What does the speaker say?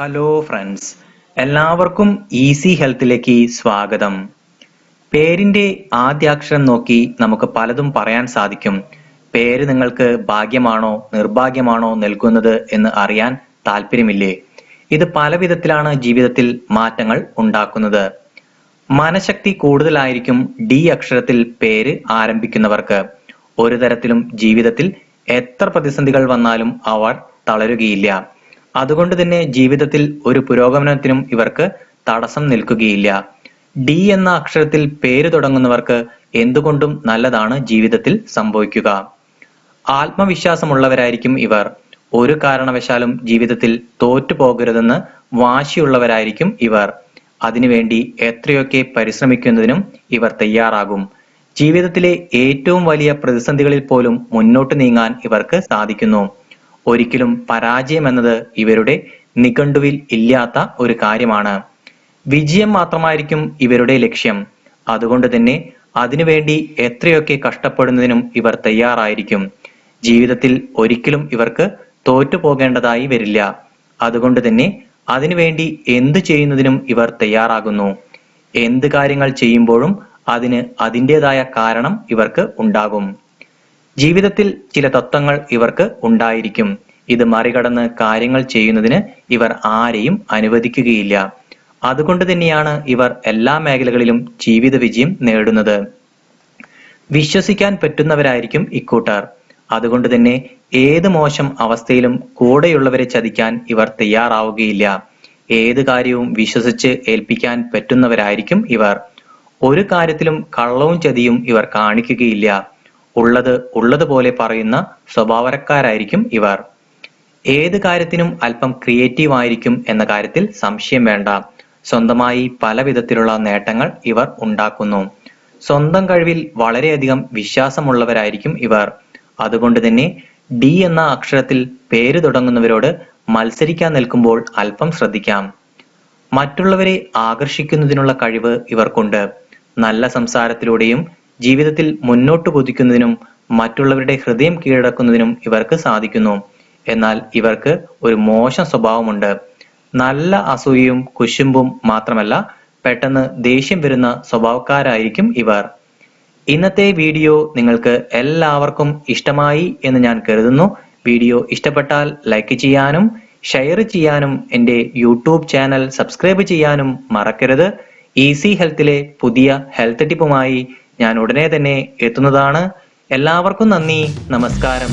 Hello friends എല്ലാവർക്കും easy ഹെൽത്തിലേക്ക് സ്വാഗതം. പേരിന്റെ ആദ്യാക്ഷരം നോക്കി നമുക്ക് പലതും പറയാൻ സാധിക്കും. പേര് നിങ്ങൾക്ക് ഭാഗ്യമാണോ നിർഭാഗ്യമാണോ നൽകുന്നത് എന്ന് അറിയാൻ താല്പര്യമില്ലേ? ഇത് പല വിധത്തിലാണ് ജീവിതത്തിൽ മാറ്റങ്ങൾ ഉണ്ടാക്കുന്നത്. മനഃശക്തി കൂടുതലായിരിക്കും ഡി അക്ഷരത്തിൽ പേര് ആരംഭിക്കുന്നവർക്ക്. ഒരു തരത്തിലും ജീവിതത്തിൽ എത്ര പ്രതിസന്ധികൾ വന്നാലും അവർ തളരുകയില്ല. അതുകൊണ്ട് തന്നെ ജീവിതത്തിൽ ഒരു പുരോഗമനത്തിനും ഇവർക്ക് തടസ്സം നിൽക്കുകയില്ല. ഡി എന്ന അക്ഷരത്തിൽ പേര് തുടങ്ങുന്നവർക്ക് എന്തുകൊണ്ടും നല്ലതാണ് ജീവിതത്തിൽ സംഭവിക്കുക. ആത്മവിശ്വാസമുള്ളവരായിരിക്കും ഇവർ. ഒരു കാരണവശാലും ജീവിതത്തിൽ തോറ്റു പോകരുതെന്ന് വാശിയുള്ളവരായിരിക്കും ഇവർ. അതിനുവേണ്ടി എത്രയൊക്കെ പരിശ്രമിക്കുന്നതിനും ഇവർ തയ്യാറാകും. ജീവിതത്തിലെ ഏറ്റവും വലിയ പ്രതിസന്ധികളിൽ പോലും മുന്നോട്ട് നീങ്ങാൻ ഇവർക്ക് സാധിക്കുന്നു. ഒരിക്കലും പരാജയം എന്നത് ഇവരുടെ നിഘണ്ടുവിൽ ഇല്ലാത്ത ഒരു കാര്യമാണ്. വിജയം മാത്രമായിരിക്കും ഇവരുടെ ലക്ഷ്യം. അതുകൊണ്ട് തന്നെ അതിനുവേണ്ടി എത്രയൊക്കെ കഷ്ടപ്പെടുന്നതിനും ഇവർ തയ്യാറായിരിക്കും. ജീവിതത്തിൽ ഒരിക്കലും ഇവർക്ക് തോറ്റുപോകേണ്ടതായി വരില്ല. അതുകൊണ്ട് തന്നെ അതിനുവേണ്ടി എന്തു ചെയ്യുന്നതിനും ഇവർ തയ്യാറാകുന്നു. എന്ത് കാര്യങ്ങൾ ചെയ്യുമ്പോഴും അതിന് അതിന്റെതായ കാരണം ഇവർക്ക് ഉണ്ടാകും. ജീവിതത്തിൽ ചില തത്വങ്ങൾ ഇവർക്ക് ഉണ്ടായിരിക്കും. ഇത് മറികടന്ന് കാര്യങ്ങൾ ചെയ്യുന്നതിന് ഇവർ ആരെയും അനുവദിക്കുകയില്ല. അതുകൊണ്ട് തന്നെയാണ് ഇവർ എല്ലാ മേഖലകളിലും ജീവിത വിജയം നേടുന്നത്. വിശ്വസിക്കാൻ പറ്റുന്നവരായിരിക്കും ഇക്കൂട്ടർ. അതുകൊണ്ട് തന്നെ ഏത് മോശം അവസ്ഥയിലും കൂടെയുള്ളവരെ ചതിക്കാൻ ഇവർ തയ്യാറാവുകയില്ല. ഏത് കാര്യവും വിശ്വസിച്ച് ഏൽപ്പിക്കാൻ പറ്റുന്നവരായിരിക്കും ഇവർ. ഒരു കാര്യത്തിലും കള്ളവും ചതിയും ഇവർ കാണിക്കുകയില്ല. ഉള്ളത് ഉള്ളതുപോലെ പറയുന്ന സ്വഭാവരക്കാരായിരിക്കും ഇവർ. ഏത് കാര്യത്തിനും അല്പം ക്രിയേറ്റീവ് ആയിരിക്കും എന്ന കാര്യത്തിൽ സംശയം വേണ്ട. സ്വന്തമായി പല വിധത്തിലുള്ള നേട്ടങ്ങൾ ഇവർ ഉണ്ടാക്കുന്നു. സ്വന്തം കഴിവിൽ വളരെയധികം വിശ്വാസമുള്ളവരായിരിക്കും ഇവർ. അതുകൊണ്ട് തന്നെ ഡി എന്ന അക്ഷരത്തിൽ പേര് തുടങ്ങുന്നവരോട് മത്സരിക്കാൻ നിൽക്കുമ്പോൾ അല്പം ശ്രദ്ധിക്കാം. മറ്റുള്ളവരെ ആകർഷിക്കുന്നതിനുള്ള കഴിവ് ഇവർക്കുണ്ട്. നല്ല സംസാരത്തിലൂടെയും ജീവിതത്തിൽ മുന്നോട്ട് കുതിക്കുന്നതിനും മറ്റുള്ളവരുടെ ഹൃദയം കീഴടക്കുന്നതിനും ഇവർക്ക് സാധിക്കുന്നു. എന്നാൽ ഇവർക്ക് ഒരു മോശം സ്വഭാവമുണ്ട്. നല്ല അസൂയയും കുശുമ്പും മാത്രമല്ല പെട്ടെന്ന് ദേഷ്യം വരുന്ന സ്വഭാവക്കാരായിരിക്കും ഇവർ. ഇന്നത്തെ വീഡിയോ നിങ്ങൾക്ക് എല്ലാവർക്കും ഇഷ്ടമായി എന്ന് ഞാൻ കരുതുന്നു. വീഡിയോ ഇഷ്ടപ്പെട്ടാൽ ലൈക്ക് ചെയ്യാനും ഷെയർ ചെയ്യാനും എന്റെ യൂട്യൂബ് ചാനൽ സബ്സ്ക്രൈബ് ചെയ്യാനും മറക്കരുത്. ഈസി ഹെൽത്തിലെ പുതിയ ഹെൽത്ത് ടിപ്പുമായി ഞാൻ ഉടനെ തന്നെ എത്തുന്നതാണ്. എല്ലാവർക്കും നന്ദി. നമസ്കാരം.